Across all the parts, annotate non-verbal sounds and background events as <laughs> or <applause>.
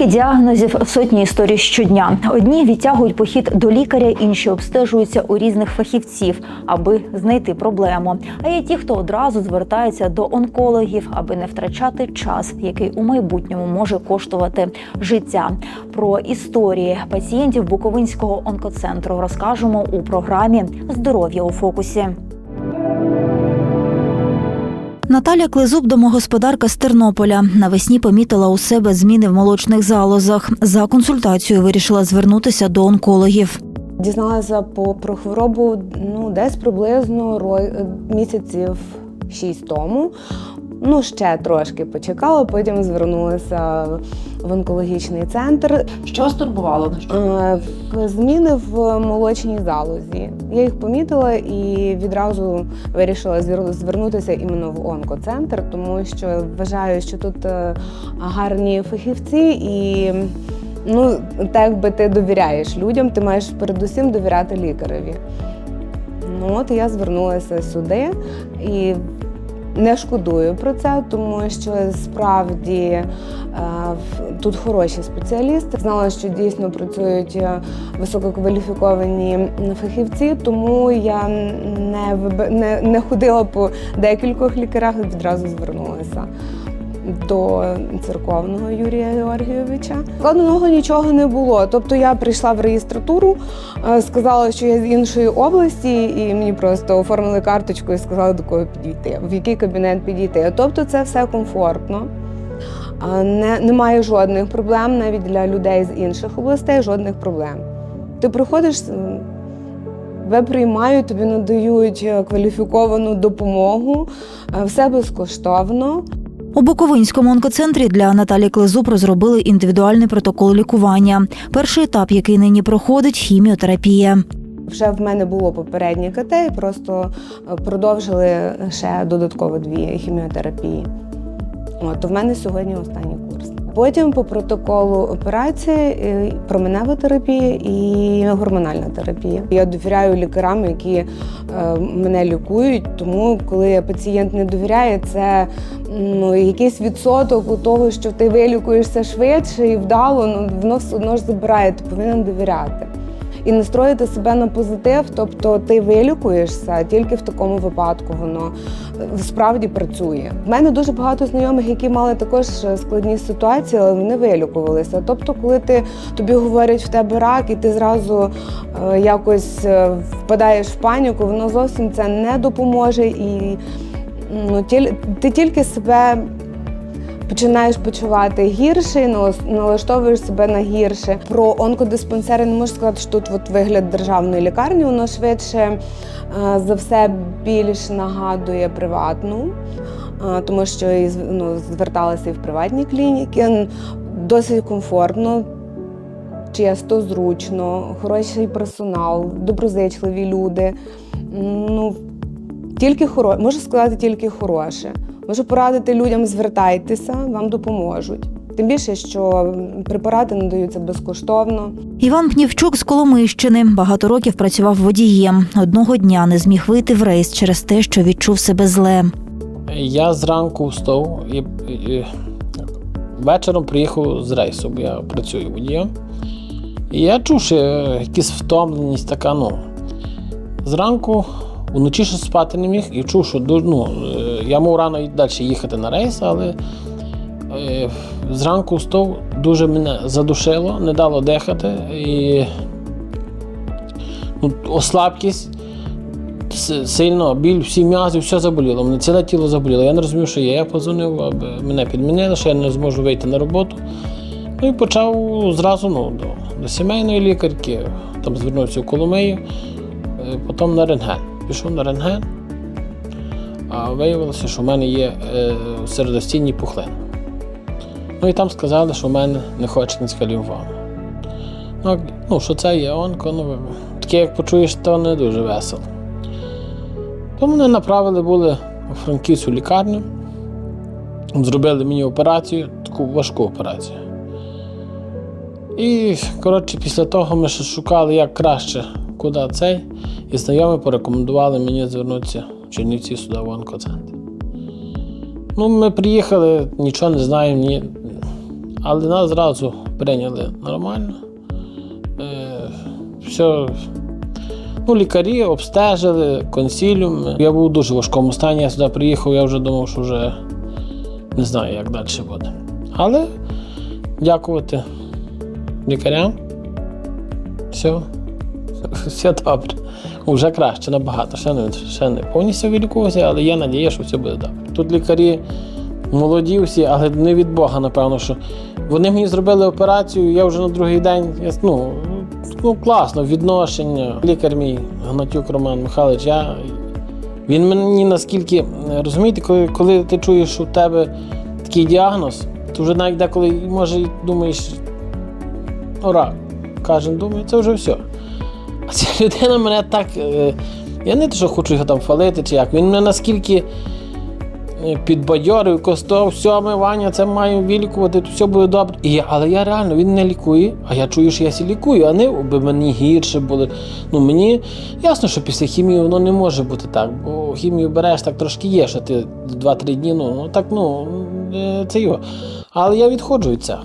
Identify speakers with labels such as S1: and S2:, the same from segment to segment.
S1: Десятки діагнозів, сотні історій щодня. Одні відтягують похід до лікаря, інші обстежуються у різних фахівців, аби знайти проблему. А є ті, хто одразу звертається до онкологів, аби не втрачати час, який у майбутньому може коштувати життя. Про історії пацієнтів Буковинського онкоцентру розкажемо у програмі Здоров'я у фокусі. Наталя Клизуб, домогосподарка з Тернополя, навесні помітила у себе зміни в молочних залозах. За консультацією вирішила звернутися до онкологів.
S2: Дізналася по, про хворобу ну, десь приблизно ро- місяців шість тому. Ну, ще трошки почекала, потім звернулася в онкологічний центр.
S3: Що вас турбувало? На що?
S2: Е, Зміни в молочній залозі. Я їх помітила і відразу вирішила звернутися іменно в онкоцентр, тому що вважаю, що тут е, гарні фахівці і. Ну, так якби ти довіряєш людям, ти маєш передусім довіряти лікареві. Ну от я звернулася сюди і не шкодую про це, тому що справді е, тут хороші спеціалісти. Знала, що дійсно працюють е, висококваліфіковані фахівці, тому я не, не, не ходила по декількох лікарях, і відразу звернулася. До церковного Юрія Георгійовича складного нічого не було. Тобто я прийшла в реєстратуру, е, сказала, що я з іншої області, і мені просто оформили карточку і сказали, до кого підійти, в який кабінет підійти. Тобто це все комфортно. Не, немає жодних проблем навіть для людей з інших областей, жодних проблем. Ти приходиш, тебе приймають, тобі надають е, кваліфіковану допомогу, е, все безкоштовно.
S1: У Буковинському онкоцентрі для Наталі Клизуб розробили індивідуальний протокол лікування. Перший етап, який нині проходить хіміотерапія.
S2: Вже в мене було попереднє КТ, просто е, продовжили ще додатково дві хіміотерапії. От, в мене сьогодні останній курс. Потім по протоколу операції е, променева терапія і гормональна терапія. Я довіряю лікарям, які е, мене лікують, тому коли пацієнт не довіряє, це ну, якийсь відсоток у того, що ти вилікуєшся швидше і вдало, ну воно все одно ж забирає, ти повинен довіряти. І настроїти себе на позитив, тобто ти вилікуєшся тільки в такому випадку воно справді працює. В мене дуже багато знайомих, які мали також складні ситуації, але вони вилікувалися. Тобто, коли ти тобі говорять в тебе рак, і ти зразу е, якось е, впадаєш в паніку, воно зовсім це не допоможе і ну, тіль- ти тільки себе починаєш почувати гірше, налаштовуєш себе на гірше. Про онкодиспансери не можу сказати, що тут от вигляд державної лікарні, воно швидше е, за все більш нагадує приватну, е, тому що ну, зверталася і в приватні клініки. Досить комфортно. Чисто, зручно, хороший персонал, доброзичливі люди. Ну, тільки хоро... можу сказати тільки хороше. Можу порадити людям, звертайтеся, вам допоможуть. Тим більше, що препарати надаються безкоштовно.
S1: Іван Пнівчук з Коломийщини багато років працював водієм. Одного дня не зміг вийти в рейс через те, що відчув себе зле.
S4: Я зранку встав і, і вечором приїхав з рейсу, бо я працюю водієм. І я чув, що якась втомленість така, ну. Зранку вночі ще спати не міг і чув, що ну, е, я мав рано далі їхати на рейс, але е, зранку встав, дуже мене задушило, не дало дихати. І ну, ослабкість сильно біль, всі м'язи, все заболіло. Мене ціле тіло заболіло. Я не розумів, що є. Я позвонив, аби мене підмінили, що я не зможу вийти на роботу. Ну і почав зразу ну, до, до сімейної лікарки, там звернувся в Коломию, е, потім на рентген. Пішов на рентген, а виявилося, що в мене є е, середостінні пухлини. Ну і там сказали, що в мене не Ходжкінська лімфома. Ну, ну, що це є онко, ну, таке, як почуєш, то не дуже весело. То мене направили були у Франківську лікарню, зробили мені операцію, таку важку операцію. І, коротше, після того ми ще шукали, як краще, куди цей. І знайомі порекомендували мені звернутися в Чернівці сюди в онкоцентр. Ну, ми приїхали, нічого не знаємо, ні. Але нас зразу прийняли нормально. Е, все. Ну, лікарі обстежили, консіліум. Я був у дуже важкому стані, я сюди приїхав, я вже думав, що вже не знаю, як далі буде. Але дякувати лікарям. Все, <laughs> все добре. Уже краще, набагато. Ще не, ще не повністю вилікувався, але є надія, що все буде добре. Тут лікарі молоді всі, але не від Бога, напевно, що вони мені зробили операцію, я вже на другий день. Я, ну, ну, класно, відношення. Лікар мій Гнатюк Роман Михайлович, я, він мені наскільки, розумієте, коли, коли ти чуєш, у тебе такий діагноз, то вже навіть деколи, може, думаєш, ну, рак. Кожен думає, це вже все. <laughs> Ця людина мене так. е, Я не те, що хочу його там фалити чи як. Він мене наскільки е, підбадьорив, костов, все, ми, Ваня, це маємо вилікувати, все буде добре. І але я реально він не лікує, а я чую, що я сі лікую, а не би мені гірше було. Ну мені ясно, що після хімії воно не може бути так, бо хімію береш так трошки є, що ти 2-3 дні, ну, ну так, ну, е, це його. Але я відходжу від цього.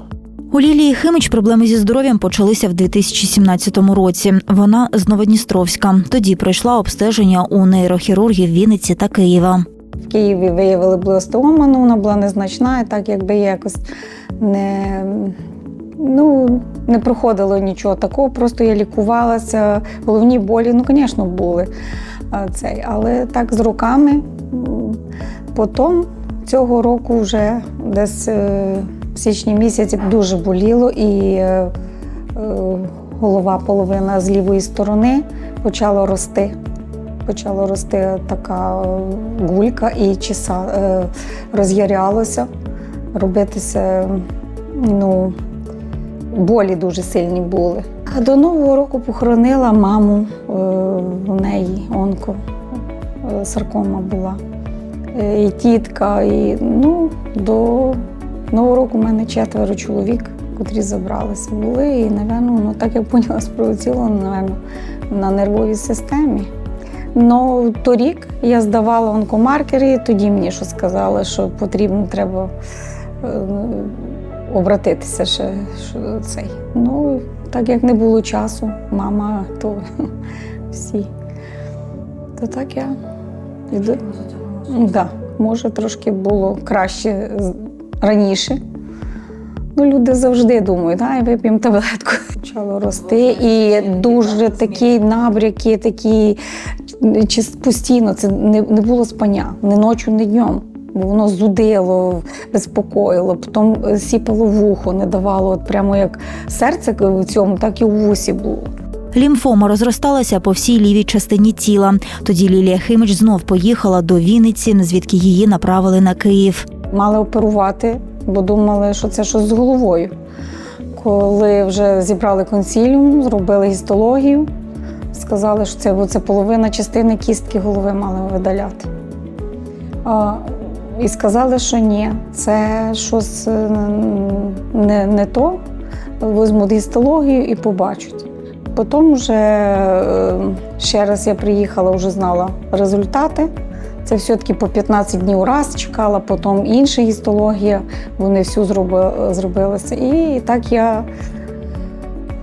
S1: У Лілії Химич проблеми зі здоров'ям почалися в 2017 році. Вона з Новодністровська. Тоді пройшла обстеження у нейрохірургів Вінниці та Києва.
S3: В Києві виявили блеостеому, ну вона була незначна, і так якби якось не, ну, не проходило нічого такого, просто я лікувалася. Головні болі, ну, звісно, були. Цей, але так з роками. Потім цього року вже десь е, в січні місяці дуже боліло, і е, е, голова половина з лівої сторони почала рости почала рости така е, гулька і чеса е, роз'ярялося, робитися, ну, болі дуже сильні були. До Нового року похоронила маму, у неї онко, саркома була. І тітка, і ну, до Нового року в мене четверо чоловік, котрі забралися були. І, напевно, ну, так я поняла, спровоціло, напевно, на нервовій системі. Ну, торік я здавала онкомаркери, тоді мені що сказали, що потрібно треба е, обратитися ще що цей. Ну, так як не було часу, мама, то <laughs> всі. То так я. Да, може, трошки було краще раніше. Ну, люди завжди думають, ай, вип'ємо таблетку. Почало рости. І дуже такі набряки, такі чи постійно це не, не було спання ні ночі, ні днем. Бо воно зудило, безпокоїло, потім е, сіпало вухо, не давало, от прямо як серце в цьому, так і у вусі було.
S1: Лімфома розросталася по всій лівій частині тіла. Тоді Лілія Химич знов поїхала до Вінниці, звідки її направили на Київ.
S3: Мали оперувати, бо думали, що це щось з головою. Коли вже зібрали консіліум, зробили гістологію, сказали, що це, бо це половина частини кістки голови мали видаляти. А, і сказали, що ні, це щось е, не, не то. Візьмуть гістологію і побачать. Потім вже е, ще раз я приїхала, вже знала результати. Це все-таки по 15 днів раз чекала, потім інша гістологія, вони всю зроби, зробилися. І так я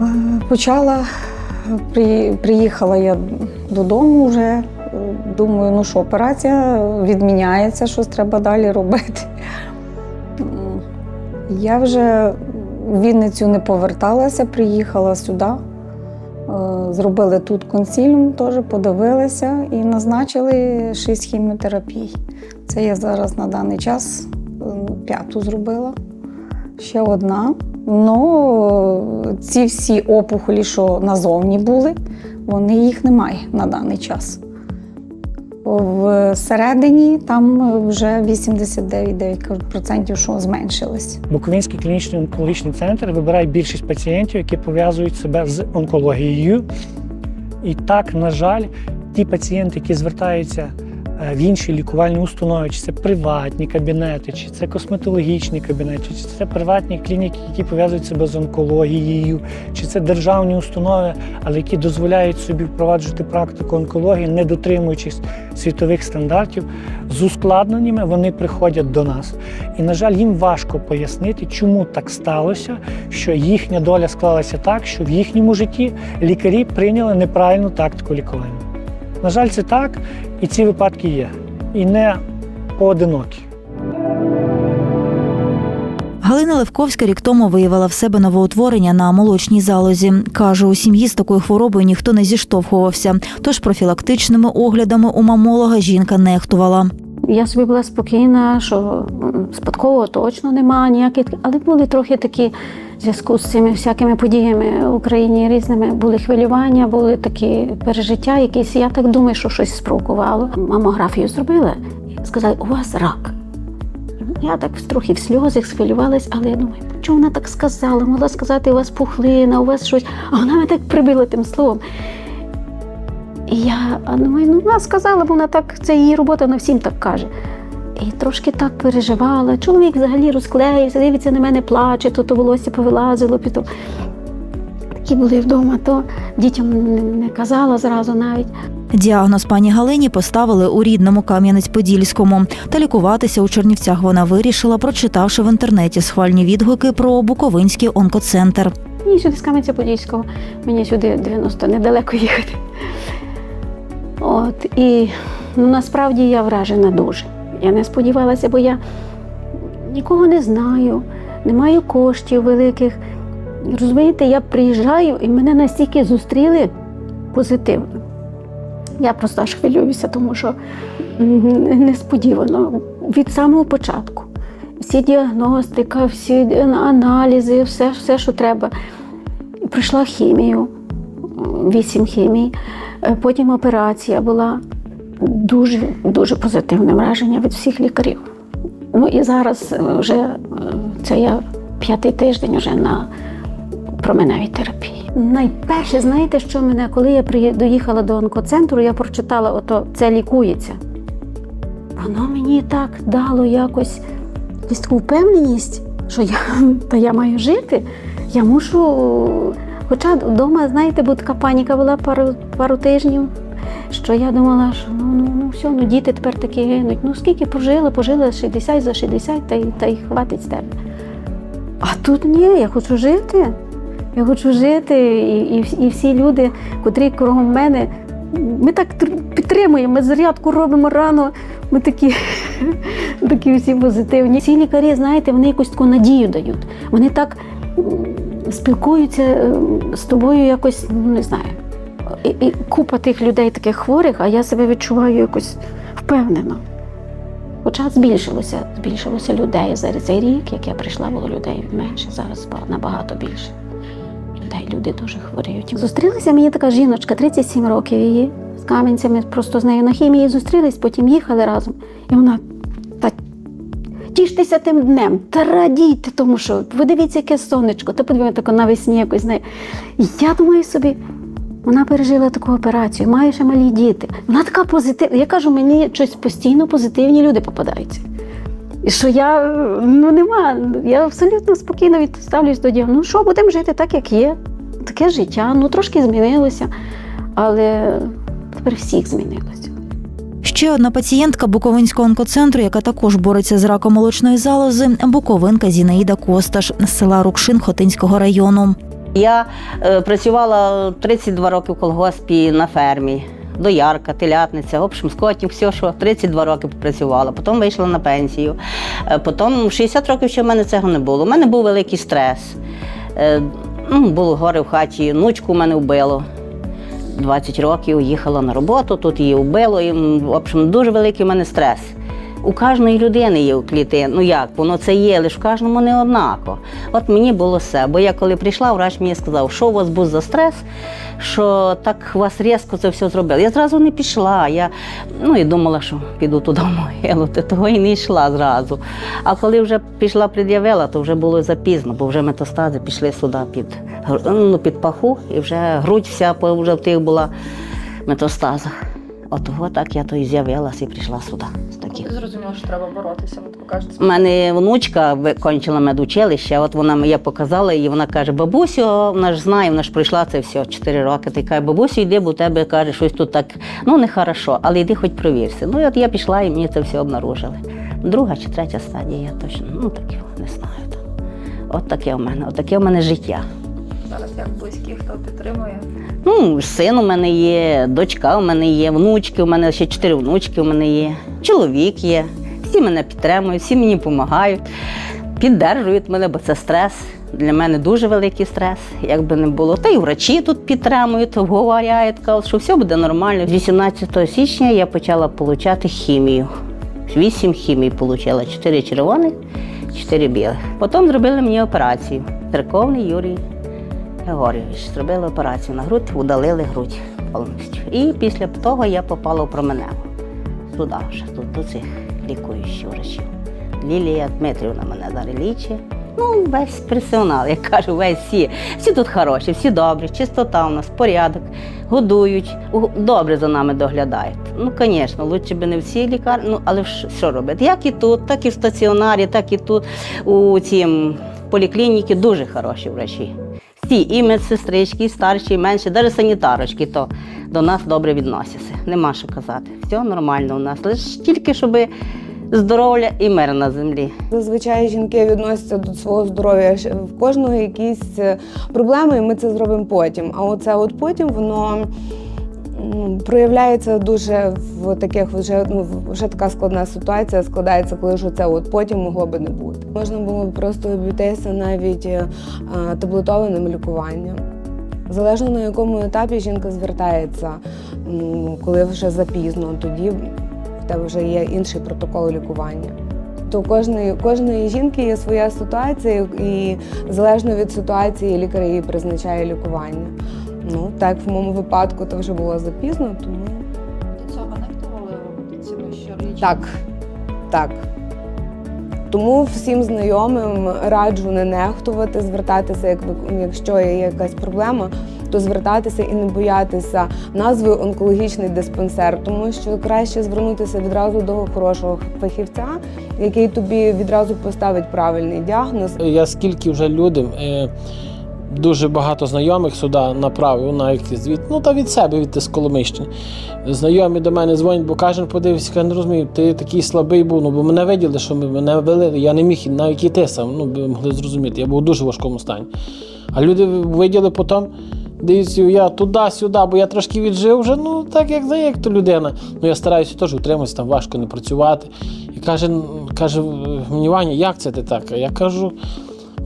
S3: е, почала, приїхала я додому вже. Думаю, ну що, операція відміняється, щось треба далі робити. Я вже в Вінницю не поверталася, приїхала сюди. Е, Зробили тут консиліум, теж подивилися і назначили шість хіміотерапій. Це я зараз на даний час е, п'яту зробила. Ще одна. Ну, ці всі опухолі, що назовні були, вони їх немає на даний час. Всередині там вже 89% що зменшилось.
S5: Буковинський клінічний онкологічний центр вибирає більшість пацієнтів, які пов'язують себе з онкологією. І так, на жаль, ті пацієнти, які звертаються в інші лікувальні установи, чи це приватні кабінети, чи це косметологічні кабінети, чи це приватні клініки, які пов'язують себе з онкологією, чи це державні установи, але які дозволяють собі впроваджувати практику онкології, не дотримуючись світових стандартів, з ускладненнями вони приходять до нас. І, на жаль, їм важко пояснити, чому так сталося, що їхня доля склалася так, що в їхньому житті лікарі прийняли неправильну тактику лікування. На жаль, це так, і ці випадки є. І не поодинокі.
S1: Галина Левковська рік тому виявила в себе новоутворення на молочній залозі. Каже, у сім'ї з такою хворобою ніхто не зіштовхувався, тож профілактичними оглядами у мамолога жінка нехтувала.
S6: Я собі була спокійна, що м, спадкового точно нема ніяких, але були трохи такі в зв'язку з цими всякими подіями в Україні різними. Були хвилювання, були такі пережиття, якісь. Я так думаю, що щось спровокувало. Мамографію зробили, сказали, у вас рак. Я так трохи в сльозах схвилювалась, але я думаю, чому вона так сказала? Могла сказати, у вас пухлина, у вас щось. А вона мене так прибила тим словом. І я думаю, ну вона сказала, бо вона так, це її робота, вона всім так каже. І трошки так переживала. Чоловік взагалі розклеївся, дивиться на мене, плаче, то, то волосся повилазило. То... Такі були вдома, то дітям не, не казала зразу навіть.
S1: Діагноз пані Галині поставили у рідному Кам'янець-Подільському. Та лікуватися у Чернівцях вона вирішила, прочитавши в інтернеті схвальні відгуки про Буковинський онкоцентр.
S6: Мені сюди з Кам'янця-Подільського, мені сюди 90 недалеко їхати. От, і ну, насправді я вражена дуже. Я не сподівалася, бо я нікого не знаю, не маю коштів великих. Розумієте, я приїжджаю і мене настільки зустріли позитивно. Я просто аж хвилююся, тому що несподівано від самого початку. Всі діагностика, всі аналізи, все, все, що треба. Прийшла хімію, вісім хімій, потім операція була дуже, дуже позитивне враження від всіх лікарів. Ну і зараз е, вже е, це я п'ятий тиждень вже на променевій терапії. Найперше, знаєте, що мене, коли я доїхала до онкоцентру, я прочитала, ото це лікується. Воно мені так дало якось таку впевненість, що я, <laughs> та я маю жити. Я мушу. Хоча вдома, знаєте, бо така паніка була пару, пару тижнів, що я думала, що ну, ну, ну все, ну діти тепер такі гинуть. Ну скільки пожила, пожила 60 за 60, та й, та й хватить з тебе. А тут ні, я хочу жити. Я хочу жити, і, і, і всі люди, котрі кругом мене, ми так підтримуємо, ми зарядку робимо рано. Ми такі, <laughs> такі всі позитивні. Ці лікарі, знаєте, вони якусь таку надію дають. Вони так спілкуються е, з тобою якось, ну не знаю. І, і купа тих людей таких хворих, а я себе відчуваю якось впевнено. Хоча збільшилося, збільшилося людей за цей рік, як я прийшла, було людей менше, зараз набагато більше. Людей, люди дуже хворіють. Зустрілася мені така жіночка, 37 років її, з камінцями, просто з нею на хімії зустрілись, потім їхали разом. І вона тіштеся тим днем, та радійте, тому що ви дивіться, яке сонечко, та подивіться тако навесні якось знає. Я думаю собі, вона пережила таку операцію, має ще малі діти. Вона така позитивна. Я кажу, мені щось постійно позитивні люди попадаються. І що я ну нема, я абсолютно спокійно відставлюсь до діагнозу. Ну що, будемо жити так, як є. Таке життя, ну трошки змінилося, але тепер всіх змінилося.
S1: Ще одна пацієнтка Буковинського онкоцентру, яка також бореться з раком молочної залози, буковинка Зінаїда Косташ з села Рукшин Хотинського району.
S7: Я е, працювала 32 роки в колгоспі на фермі. Доярка, телятниця, общем, скотник, все, що 32 роки попрацювала, потім вийшла на пенсію. Е, Потім 60 років ще в мене цього не було. У мене був великий стрес. Е, Ну, було горе в хаті, внучку в мене вбило. 20 років їхала на роботу, тут її вбило. І, в общем, дуже великий в мене стрес. У кожної людини є у клітин. Ну як, воно це є, лише в кожному не однаково. От мені було все. Бо я коли прийшла, врач мені сказав, що у вас був за стрес, що так вас різко це все зробили. Я зразу не пішла. Я ну і думала, що піду туди в могилу, то того і не йшла зразу. А коли вже пішла, пред'явила, то вже було запізно, бо вже метастази пішли сюди під, ну, під паху, і вже грудь вся вже в тих була метастазах. От того так я то і з'явилася і прийшла сюди. З таких.
S8: Зрозуміло, що треба боротися. Ви таку кажете.
S7: У мене внучка викончила медучилище, от вона мені показала і вона каже: бабусю, вона ж знає, вона ж пройшла це все 4 роки. Ти каже, бабусю, йди, бо у тебе каже, щось тут так, ну не хорошо, але йди хоч провірся. Ну і от я пішла і мені це все обнаружили. Друга чи третя стадія, я точно ну таке не знаю. От таке у мене, от таке у мене життя.
S8: Зараз як близькі, хто підтримує.
S7: Ну, син у мене є, дочка у мене є, внучки, у мене ще чотири внучки у мене є, чоловік є. Всі мене підтримують, всі мені допомагають, піддержують мене, бо це стрес. Для мене дуже великий стрес, як би не було. Та й врачі тут підтримують, обговоряють, кажуть, що все буде нормально. 18 січня я почала отримати хімію. Вісім хімій отримала, чотири червоних, чотири білих. Потім зробили мені операцію. Церковний Юрій Григорійович зробили операцію на грудь, удалили грудь повністю. І після того я попала в променеву. Туди вже, тут до цих лікуючих врачів. Лілія Дмитрівна мене зараз лічить. Ну, весь персонал, як кажу, весь всі. Всі тут хороші, всі добрі, чистота у нас, порядок, годують, добре за нами доглядають. Ну, звісно, лучше б не всі лікарні, ну але що робити? Як і тут, так і в стаціонарі, так і тут у цім поліклініці дуже хороші врачі. Всі, і медсестрички, і старші, і менші, навіть санітарочки, то до нас добре відносяться. Нема що казати. Все нормально у нас. Лише тільки щоб здоров'я і мир на землі.
S2: Зазвичай жінки відносяться до свого здоров'я в кожного якісь е, проблеми, і ми це зробимо потім. А оце от потім воно проявляється дуже в таких вже ну вже така складна ситуація складається, коли ж це от потім могло би не бути. Можна було б просто обійтися навіть е, таблетованим лікуванням. Залежно на якому етапі жінка звертається, коли вже запізно, тоді в тебе вже є інший протокол лікування. То кожної, кожної жінки є своя ситуація, і залежно від ситуації лікар їй призначає лікування. Ну так в моєму випадку то вже було запізно, тому
S8: До цього нехтували робити ці щорічні?
S2: так, так. Тому всім знайомим раджу не нехтувати, звертатися, як ви- якщо є якась проблема, то звертатися і не боятися назви онкологічний диспансер, тому що краще звернутися відразу до хорошого фахівця, який тобі відразу поставить правильний діагноз.
S4: Я скільки вже людям, е, дуже багато знайомих сюди направив, навіть звід, ну та від себе, від з Коломищини. Знайомі до мене дзвонять, бо кожен подивився, я не розумію, ти такий слабий був, ну бо мене виділи, що ми- мене вели, я не міг навіть іти сам, ну би могли зрозуміти, я був у дуже важкому стані. А люди виділи потім. Дивіться, я туди-сюди, бо я трошки віджив вже, ну так як за як то людина. Ну я стараюся теж утриматися, там важко не працювати. І каже, каже мені Ваня, як це ти так? Я кажу,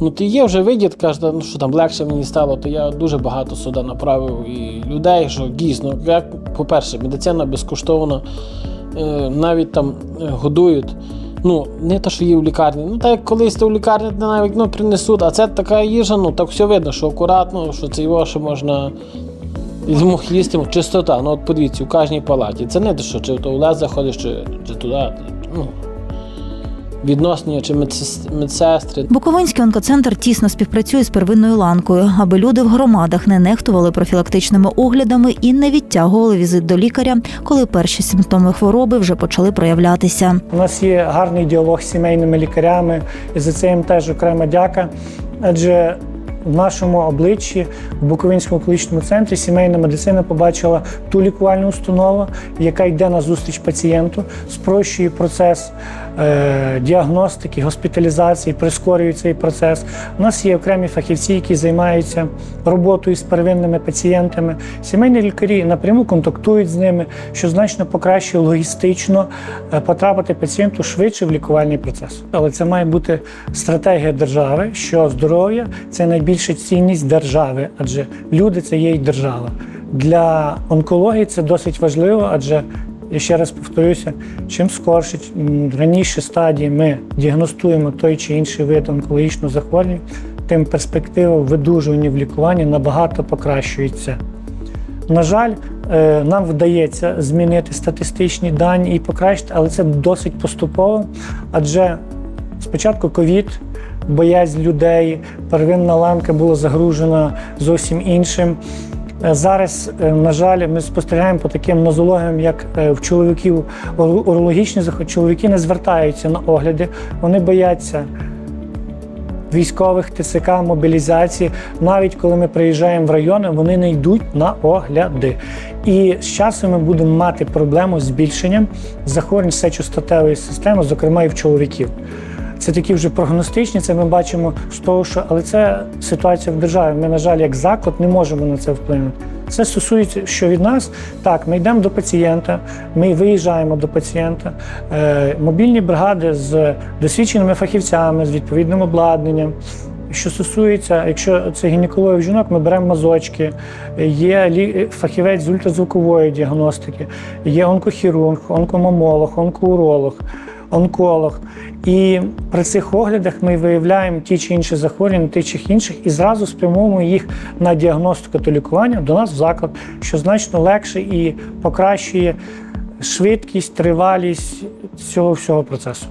S4: ну ти є вже видіт, каже, ну що там легше мені стало, то я дуже багато сюди направив і людей, що дійсно, як, по-перше, медицина безкоштовна, е, навіть там е, годують. Ну, не те, що є в лікарні. Ну, так як колись то в лікарні ти навіть ну, принесуть, а це така їжа, ну так все видно, що акуратно, що це його ще можна мог їсти, чистота. Ну от подивіться, у кожній палаті. Це не те, що чи в туалет заходиш, чи, чи туди. Ну, відносні, чи медсестри.
S1: Буковинський онкоцентр тісно співпрацює з первинною ланкою, аби люди в громадах не нехтували профілактичними оглядами і не відтягували візит до лікаря, коли перші симптоми хвороби вже почали проявлятися.
S5: У нас є гарний діалог з сімейними лікарями, і за це їм теж окрема дяка. Адже в нашому обличчі в Буковинському клінічному центрі сімейна медицина побачила ту лікувальну установу, яка йде на зустріч пацієнту, спрощує процес діагностики, госпіталізації, прискорює цей процес. У нас є окремі фахівці, які займаються роботою з первинними пацієнтами. Сімейні лікарі напряму контактують з ними, що значно покращує логістично е, потрапити пацієнту швидше в лікувальний процес. Але це має бути стратегія держави, що здоров'я це найбільша цінність держави, адже люди це є й держава. Для онкології це досить важливо, адже я ще раз повторюся, чим скорше, раніше стадії ми діагностуємо той чи інший вид онкологічного захворювання, тим перспектива в видужуванні в лікуванні набагато покращується. На жаль, е, нам вдається змінити статистичні дані і покращити, але це досить поступово. Адже спочатку ковід, боязнь людей, первинна ланка була загружена зовсім іншим. Е, Зараз, е, на жаль, ми спостерігаємо по таким нозологіям, як е, в чоловіків урологічні захворювання. Чоловіки не звертаються на огляди, вони бояться військових ТЦК, мобілізації. Навіть коли ми приїжджаємо в райони, вони не йдуть на огляди. І з часом ми будемо мати проблему з збільшенням захворювань сечостатевої системи, зокрема і в чоловіків. Це такі вже прогностичні, це ми бачимо з того, що але це ситуація в державі. Ми, на жаль, як заклад не можемо на це вплинути. Це стосується, що від нас так, ми йдемо до пацієнта, ми виїжджаємо до пацієнта. Е, мобільні бригади з досвідченими фахівцями, з відповідним обладнанням. Що стосується, якщо це гінекологія в жінок, ми беремо мазочки, є фахівець з ультразвукової діагностики, є онкохірург, онкомамолог, онкоуролог, онколог. І при цих оглядах ми виявляємо ті чи інші захворювання, тих чи інших, і зразу спрямовуємо їх на діагностику та лікування до нас в заклад, що значно легше і покращує швидкість, тривалість цього всього процесу.